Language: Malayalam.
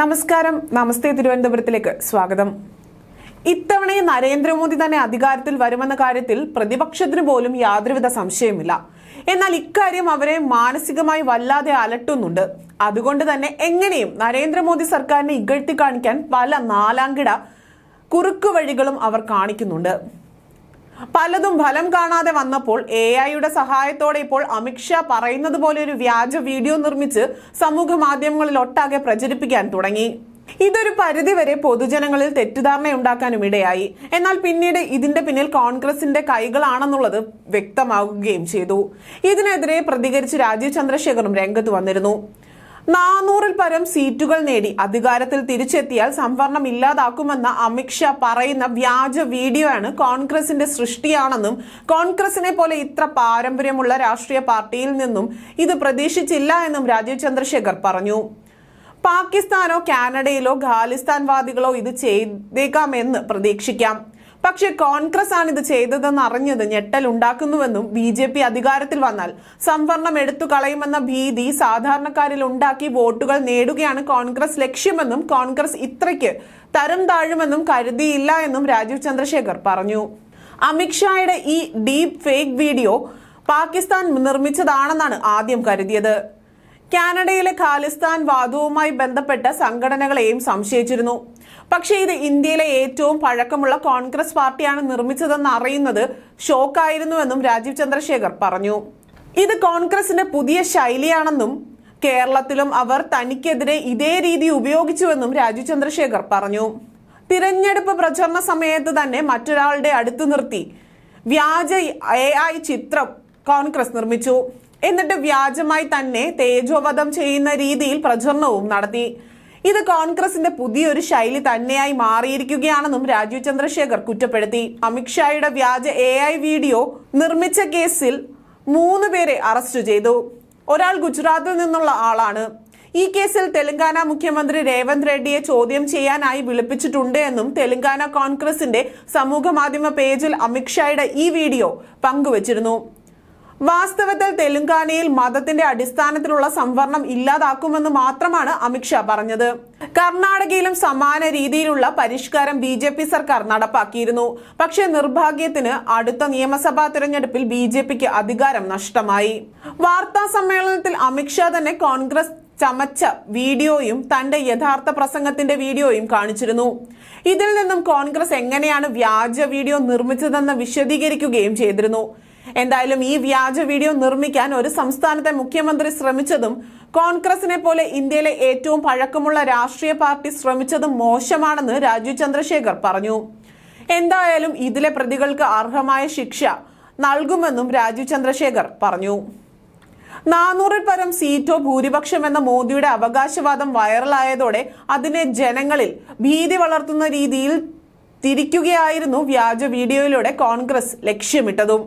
നമസ്കാരം. നമസ്തേ തിരുവനന്തപുരത്തിലേക്ക് സ്വാഗതം. ഇത്തവണയും നരേന്ദ്രമോദി തന്നെ അധികാരത്തിൽ വരുമെന്ന കാര്യത്തിൽ പ്രതിപക്ഷത്തിന് പോലും യാതൊരുവിധ സംശയമില്ല എന്നാൽ ഇക്കാര്യം അവരെ മാനസികമായി വല്ലാതെ അലട്ടുന്നുണ്ട്. അതുകൊണ്ട് തന്നെ എങ്ങനെയും നരേന്ദ്രമോദി സർക്കാരിനെ ഇകഴ്ത്തി കാണിക്കാൻ പല നാലാംകിട കുറുക്കുവഴികളും അവർ കാണിക്കുന്നുണ്ട്. പലതും ഫലം കാണാതെ വന്നപ്പോൾ എ ഐയുടെ സഹായത്തോടെ ഇപ്പോൾ അമിത്ഷാ പറയുന്നത് പോലെ ഒരു വ്യാജ വീഡിയോ നിർമ്മിച്ച് സമൂഹ മാധ്യമങ്ങളിൽ ഒട്ടാകെ പ്രചരിപ്പിക്കാൻ തുടങ്ങി. ഇതൊരു പരിധിവരെ പൊതുജനങ്ങളിൽ തെറ്റിദ്ധാരണയുണ്ടാക്കാനും ഇടയായി. എന്നാൽ പിന്നീട് ഇതിന്റെ പിന്നിൽ കോൺഗ്രസിന്റെ കൈകളാണെന്നുള്ളത് വ്യക്തമാകുകയും ചെയ്തു. ഇതിനെതിരെ പ്രതികരിച്ച് രാജീവ് ചന്ദ്രശേഖറും രംഗത്ത് വന്നിരുന്നു. നാനൂറിൽ പരം സീറ്റുകൾ നേടി. അധികാരത്തിൽ തിരിച്ചെത്തിയാൽ സംവരണം ഇല്ലാതാക്കുമെന്ന അമിത്ഷാ പറയുന്ന വ്യാജ വീഡിയോ ആണ് കോൺഗ്രസിന്റെ സൃഷ്ടിയാണെന്നും കോൺഗ്രസിനെ പോലെ ഇത്ര പാരമ്പര്യമുള്ള രാഷ്ട്രീയ പാർട്ടിയിൽ നിന്നും ഇത് പ്രതീക്ഷിച്ചില്ല എന്നും രാജീവ് ചന്ദ്രശേഖർ പറഞ്ഞു. പാകിസ്ഥാനോ കാനഡയിലോ ഖാലിസ്ഥാൻവാദികളോ ഇത് ചെയ്തേക്കാമെന്ന് പ്രതീക്ഷിക്കാം. പക്ഷെ കോൺഗ്രസ് ആണ് ഇത് ചെയ്തതെന്ന് അറിഞ്ഞത് ഞെട്ടൽ ഉണ്ടാക്കുന്നുവെന്നും ബി ജെ പി അധികാരത്തിൽ വന്നാൽ സംവരണം എടുത്തു കളയുമെന്ന ഭീതി സാധാരണക്കാരിൽ ഉണ്ടാക്കി വോട്ടുകൾ നേടുകയാണ് കോൺഗ്രസ് ലക്ഷ്യമെന്നും കോൺഗ്രസ് ഇത്രയ്ക്ക് തരം താഴുമെന്നും കരുതിയില്ല എന്നും രാജീവ് ചന്ദ്രശേഖർ പറഞ്ഞു. അമിത്ഷായുടെ ഈ ഡീപ് ഫേക്ക് വീഡിയോ പാകിസ്ഥാൻ നിർമ്മിച്ചതാണെന്നാണ് ആദ്യം കരുതിയത്. കാനഡയിലെ ഖാലിസ്ഥാൻ വാദവുമായി ബന്ധപ്പെട്ട സംഘടനകളെയും സംശയിച്ചിരുന്നു. പക്ഷേ ഇത് ഇന്ത്യയിലെ ഏറ്റവും പഴക്കമുള്ള കോൺഗ്രസ് പാർട്ടിയാണ് നിർമ്മിച്ചതെന്ന് അറിയുന്നത് ഷോക്കായിരുന്നുവെന്നും രാജീവ് ചന്ദ്രശേഖർ പറഞ്ഞു. ഇത് കോൺഗ്രസിന്റെ പുതിയ ശൈലിയാണെന്നും കേരളത്തിലും അവർ തനിക്കെതിരെ ഇതേ രീതി ഉപയോഗിച്ചുവെന്നും രാജീവ് ചന്ദ്രശേഖർ പറഞ്ഞു. തിരഞ്ഞെടുപ്പ് പ്രചരണ സമയത്ത് തന്നെ മറ്റൊരാളുടെ അടുത്തു നിർത്തി വ്യാജ എ ഐ ചിത്രം കോൺഗ്രസ് നിർമ്മിച്ചു. എന്നിട്ട് വ്യാജമായി തന്നെ തേജോവധം ചെയ്യുന്ന രീതിയിൽ പ്രചരണവും നടത്തി. ഇത് കോൺഗ്രസിന്റെ പുതിയൊരു ശൈലി തന്നെയായി മാറിയിരിക്കുകയാണെന്നും രാജീവ് ചന്ദ്രശേഖർ കുറ്റപ്പെടുത്തി. അമിത്ഷായുടെ വ്യാജ എ വീഡിയോ നിർമ്മിച്ച കേസിൽ മൂന്ന് പേരെ അറസ്റ്റ് ചെയ്തു. ഒരാൾ ഗുജറാത്തിൽ നിന്നുള്ള ആളാണ്. ഈ കേസിൽ തെലങ്കാന മുഖ്യമന്ത്രി രേവന്ത് റെഡ്ഡിയെ ചോദ്യം ചെയ്യാനായി വിളിപ്പിച്ചിട്ടുണ്ട് എന്നും തെലങ്കാന കോൺഗ്രസിന്റെ സമൂഹ മാധ്യമ പേജിൽ അമിത്ഷായുടെ ഈ വീഡിയോ പങ്കുവച്ചിരുന്നു. വാസ്തവത്തിൽ തെലുങ്കാനയിൽ മതത്തിന്റെ അടിസ്ഥാനത്തിലുള്ള സംവരണം ഇല്ലാതാക്കുമെന്ന് മാത്രമാണ് അമിത്ഷാ പറഞ്ഞത്. കർണാടകയിലും സമാന രീതിയിലുള്ള പരിഷ്കാരം ബി ജെ പി സർക്കാർ നടപ്പാക്കിയിരുന്നു. പക്ഷേ നിർഭാഗ്യത്തിന് അടുത്ത നിയമസഭാ തിരഞ്ഞെടുപ്പിൽ ബി ജെ പിക്ക് അധികാരം നഷ്ടമായി. വാർത്താ സമ്മേളനത്തിൽ അമിത്ഷാ തന്നെ കോൺഗ്രസ് ചമച്ച വീഡിയോയും തന്റെ യഥാർത്ഥ പ്രസംഗത്തിന്റെ വീഡിയോയും കാണിച്ചിരുന്നു. ഇതിൽ നിന്നും കോൺഗ്രസ് എങ്ങനെയാണ് വ്യാജ വീഡിയോ നിർമ്മിച്ചതെന്ന് വിശദീകരിക്കുകയും ചെയ്തിരുന്നു. എന്തായാലും ഈ വ്യാജ വീഡിയോ നിർമ്മിക്കാൻ ഒരു സംസ്ഥാനത്തെ മുഖ്യമന്ത്രി ശ്രമിച്ചതും കോൺഗ്രസിനെ പോലെ ഇന്ത്യയിലെ ഏറ്റവും പഴക്കമുള്ള രാഷ്ട്രീയ പാർട്ടി ശ്രമിച്ചതും മോശമാണെന്ന് രാജീവ് ചന്ദ്രശേഖർ പറഞ്ഞു. എന്തായാലും ഇതിലെ പ്രതികൾക്ക് അർഹമായ ശിക്ഷ നൽകുമെന്നും രാജീവ് ചന്ദ്രശേഖർ പറഞ്ഞു. നാനൂറിൽ പരം സീറ്റോ ഭൂരിപക്ഷം എന്ന മോദിയുടെ അവകാശവാദം വൈറലായതോടെ അതിനെ ജനങ്ങളിൽ ഭീതി വളർത്തുന്ന രീതിയിൽ തിരിക്കുകയായിരുന്നു വ്യാജ വീഡിയോയിലൂടെ കോൺഗ്രസ് ലക്ഷ്യമിട്ടതും.